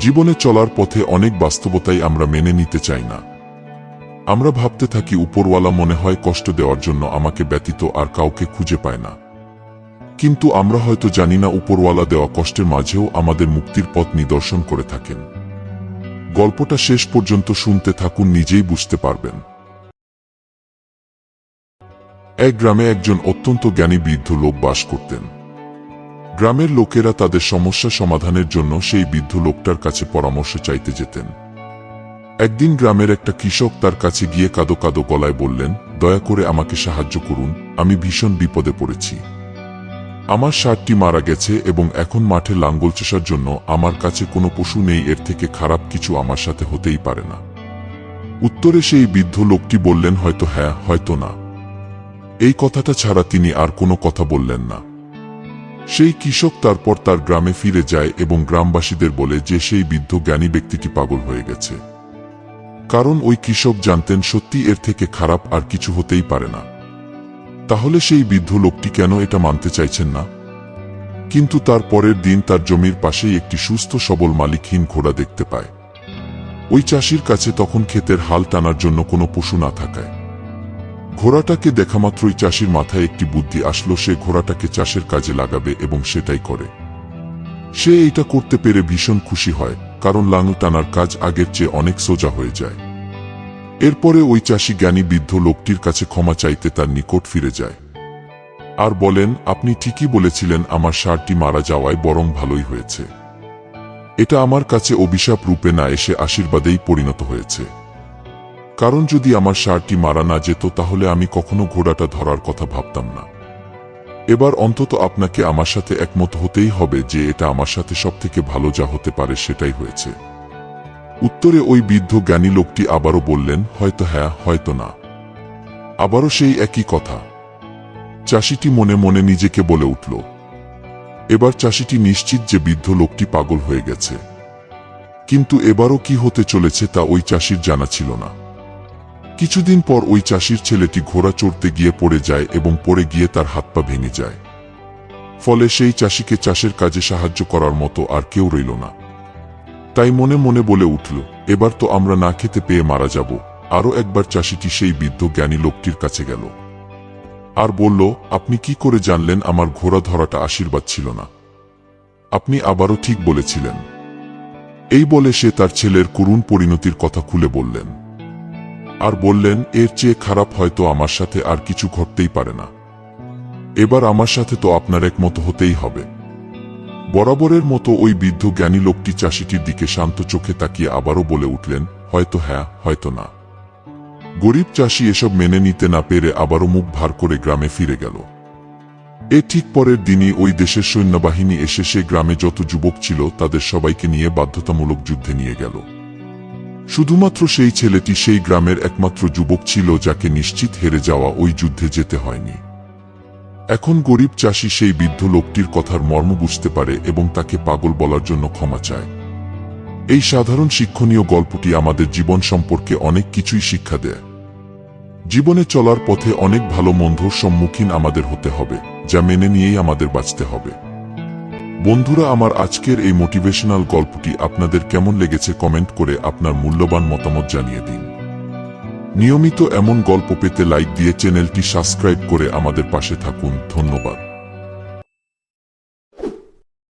জীবনে চলার পথে অনেক বাস্তবতাই আমরা মেনে নিতে চাই না। আমরা ভাবতে থাকি উপরওয়ালা মনে হয় কষ্ট দেওয়ার জন্য আমাকে ব্যতীত আর কাউকে খুঁজে পায় না। কিন্তু আমরা হয়তো জানি না উপরওয়ালা দেওয়া কষ্টের মাঝেও আমাদের মুক্তির পথ নিদর্শন করে থাকেন। গল্পটা শেষ পর্যন্ত শুনতে থাকুন, নিজেই বুঝতে পারবেন। এক গ্রামে একজন অত্যন্ত জ্ঞানী বৃদ্ধ লোক বাস করতেন। গ্রামের লোকেরা তাদের সমস্যা সমাধানের জন্য সেই বৃদ্ধ লোকটার কাছে পরামর্শ চাইতে যেতেন। একদিন গ্রামের একটা কৃষক তার কাছে গিয়ে কাদো কাদো গলায় বললেন, দয়া করে আমাকে সাহায্য করুন, আমি ভীষণ বিপদে পড়েছি। আমার ষাটটি মারা গেছে এবং এখন মাঠে লাঙ্গল চষার জন্য আমার কাছে কোনো পশু নেই, এর থেকে খারাপ কিছু আমার সাথে হতেই পারে না। উত্তরে সেই বৃদ্ধ লোকটি বললেন, হয়তো হ্যাঁ হয়তো না। এই কথাটা ছাড়া তিনি আর কোনো কথা বললেন না। সেই কৃষক তারপর তার গ্রামে ফিরে যায় এবং গ্রামবাসীদের বলে যে সেই বৃদ্ধ জ্ঞানী ব্যক্তিটি পাগল হয়ে গেছে। কারণ ওই কৃষক জানতেন সত্যি এর থেকে খারাপ আর কিছু হতেই পারে না। তাহলে সেই বৃদ্ধ লোকটি কেন এটা মানতে চাইছেন না? কিন্তু তার পরের দিন তার জমির পাশেই একটি সুস্থ সবল মালিকহীন ঘোড়া দেখতে পায়। ওই চাষির কাছে তখন ক্ষেতের হাল টানার জন্য কোনো পশু না থাকায়। ঘোড়াটাকে দেখামাত্রই চাষির মাথায় একটি বুদ্ধি আসলো, সে ঘোড়াটাকে চাষের কাজে লাগাবে এবং সেটাই করে। সে এইটা করতে পেরে ভীষণ খুশি হয়, কারণ লাঙল টানার কাজ আগের চেয়ে অনেক সোজা হয়ে যায়। এরপরে ওই চাষি জ্ঞানী বৃদ্ধ লোকটির কাছে ক্ষমা চাইতে তার নিকট ফিরে যায়। আর বলেন, আপনি ঠিকই বলেছিলেন, আমার সারটি মারা যাওয়ায় বরং ভালোই হয়েছে। এটা আমার কাছে অভিশাপ রূপে না এসে আশীর্বাদেই পরিণত হয়েছে। কারণ যদি আমার সারটি মারা না যেত, তাহলে আমি কখনো ঘোড়াটা ধরার কথা ভাবতাম না। এবার অন্তত আপনাকে আমার সাথে একমত হতেই হবে যে এটা আমার সাথে সবথেকে ভালো যা হতে পারে সেটাই হয়েছে। উত্তরে ওই বৃদ্ধ জ্ঞানী লোকটি আবারও বললেন, হয়তো হ্যাঁ হয়তো না। আবারও সেই একই কথা। চাষিটি মনে মনে নিজেকে বলে উঠল, এবার চাষিটি নিশ্চিত যে বৃদ্ধ লোকটি পাগল হয়ে গেছে। কিন্তু এবারও কি হতে চলেছে তা ওই চাষির জানা ছিল না। কিছুদিন পর ওই চাষির ছেলেটি ঘোড়া চড়তে গিয়ে পড়ে যায় এবং পড়ে গিয়ে তার হাত পা ভেঙে যায়। ফলে সেই চাষিকে চাষের কাজে সাহায্য করার মতো আর কেউ রইল না। তাই মনে মনে বলে উঠল, এবার তো আমরা না খেতে পেয়ে মারা যাব। আরও একবার চাষিটি সেই বৃদ্ধ জ্ঞানী লোকটির কাছে গেল। আর বলল, আপনি কি করে জানলেন আমার ঘোড়া ধরাটা আশীর্বাদ ছিল না? আপনি আবারও ঠিক বলেছিলেন। এই বলে সে তার ছেলের করুণ পরিণতির কথা খুলে বললেন। আর বললেন, এর চেয়ে খারাপ হয়তো আমার সাথে আর কিছু ঘটতেই পারে না। এবার আমার সাথে তো আপনার একমত হতেই হবে। বরাবরের মতো ওই বৃদ্ধ জ্ঞানী লোকটি চাষিটির দিকে শান্ত চোখে তাকিয়ে আবারও বলে উঠলেন, হয়তো হ্যাঁ হয়তো না। গরিব চাষি এসব মেনে নিতে না পেরে আবারও মুখ ভার করে গ্রামে ফিরে গেল। এ ঠিক পরের দিনই ওই দেশের সৈন্যবাহিনী এসে সে গ্রামে যত যুবক ছিল তাদের সবাইকে নিয়ে বাধ্যতামূলক যুদ্ধে নিয়ে গেল। শুধুমাত্র সেই ছেলেটি সেই গ্রামের একমাত্র যুবক ছিল যাকে নিশ্চিত হেরে যাওয়া ওই যুদ্ধে যেতে হয়নি। এখন গরিব চাষি সেই বৃদ্ধ লোকটির কথার মর্ম বুঝতে পারে এবং তাকে পাগল বলার জন্য ক্ষমা চায়। এই সাধারণ শিক্ষণীয় গল্পটি আমাদের জীবন সম্পর্কে অনেক কিছুই শিক্ষা দেয়। জীবনে চলার পথে অনেক ভালো মন্ধর সম্মুখীন আমাদের হতে হবে, যা মেনে নিয়েই আমাদের বাঁচতে হবে। বন্ধুরা, আমার আজকের এই মোটিভেশনাল গল্পটি আপনাদের কেমন লেগেছে কমেন্ট করে আপনার মূল্যবান মতামত জানিয়ে দিন। নিয়মিত এমন গল্প পেতে লাইক দিয়ে চ্যানেলটি সাবস্ক্রাইব করে আমাদের পাশে থাকুন। ধন্যবাদ।